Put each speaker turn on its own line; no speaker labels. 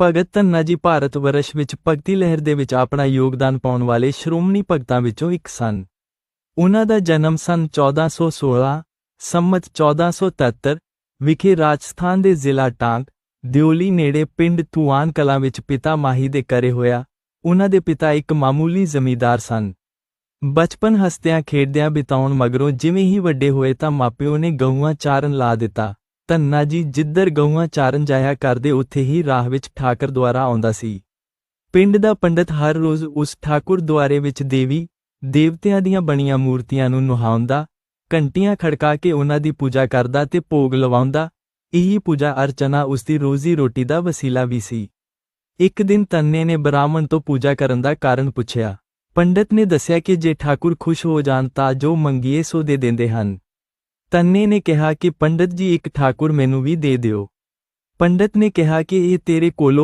ਭਗਤ ਧੰਨਾ ਜੀ ਭਾਰਤ ਵਰਸ਼ ਵਿੱਚ ਭਗਤੀ ਲਹਿਰ ਦੇ ਵਿੱਚ ਆਪਣਾ ਯੋਗਦਾਨ ਪਾਉਣ ਵਾਲੇ ਸ਼੍ਰੋਮਣੀ ਭਗਤਾਂ ਵਿੱਚੋਂ ਇੱਕ ਸਨ। ਉਹਨਾਂ ਦਾ ਜਨਮ ਸਨ 1416 ਸੰਮਤ 1473 ਵਿਖੇ ਰਾਜਸਥਾਨ ਦੇ ਜ਼ਿਲ੍ਹਾ ਟਾਂਕ ਦਿਓਲੀ ਨੇੜੇ ਪਿੰਡ ਤੁਆਨ ਕਲਾਂ ਵਿੱਚ ਪਿਤਾ ਮਾਹੀ ਦੇ ਘਰੇ ਹੋਇਆ। ਉਹਨਾਂ ਦੇ ਪਿਤਾ ਇੱਕ ਮਾਮੂਲੀ ਜ਼ਮੀਂਦਾਰ ਸਨ। ਬਚਪਨ ਹਸਤਿਆਂ ਖੇਡਦਿਆਂ ਬਿਤਾਉਣ ਮਗਰੋਂ ਜਿਵੇਂ ਹੀ ਵੱਡੇ ਹੋਏ ਤਾਂ ਮਾਪਿਓ ਨੇ ਗਊਆਂ ਚਾਰਨ ਲਾ ਦਿੱਤਾ। ਧੰਨਾ ਜੀ ਜਿੱਧਰ ਗਊਆਂ ਚਾਰਨ ਜਾਇਆ ਕਰਦੇ ਉੱਥੇ ਹੀ ਰਾਹ ਵਿੱਚ ਠਾਕਰ ਦੁਆਰਾ ਆਉਂਦਾ ਸੀ। ਪਿੰਡ ਦਾ ਪੰਡਤ ਹਰ ਰੋਜ਼ ਉਸ ਠਾਕੁਰ ਦੁਆਰੇ ਵਿੱਚ ਦੇਵੀ, ਦੇਵਤਿਆਂ ਦੀਆਂ ਬਣੀਆਂ ਮੂਰਤੀਆਂ ਨੂੰ ਨੁਹਾਉਂਦਾ, ਘੰਟੀਆਂ ਖੜਕਾ ਕੇ ਉਹਨਾਂ ਦੀ ਪੂਜਾ ਕਰਦਾ ਤੇ ਭੋਗ ਲਵਾਉਂਦਾ, ਇਹੀ ਪੂਜਾ ਅਰਚਨਾ ਉਸ ਦੀ ਰੋਜ਼ੀ ਰੋਟੀ ਦਾ ਵਸੀਲਾ ਵੀ ਸੀ। ਇੱਕ ਦਿਨ ਤੰਨੇ ਨੇ ਬ੍ਰਾਹਮਣ ਤੋਂ ਪੂਜਾ ਕਰਨ ਦਾ ਕਾਰਨ ਪੁੱਛਿਆ। ਪੰਡਤ ਨੇ ਦੱਸਿਆ ਕਿ ਜੇ ਠਾਕੁਰ ਖੁਸ਼ ਹੋ ਜਾਣ ਤਾਂ ਜੋ ਮੰਗੀਏ ਸੋ ਦੇ ਦਿੰਦੇ ਹਨ। ਤੰਨੇ ਨੇ ਕਿਹਾ ਕਿ ਪੰਡਤ ਜੀ ਇੱਕ ਠਾਕੁਰ ਮੈਨੂੰ ਵੀ ਦੇ ਦਿਓ। ਪੰਡਤ ਨੇ ਕਿਹਾ ਕਿ ਇਹ ਤੇਰੇ ਕੋਲੋਂ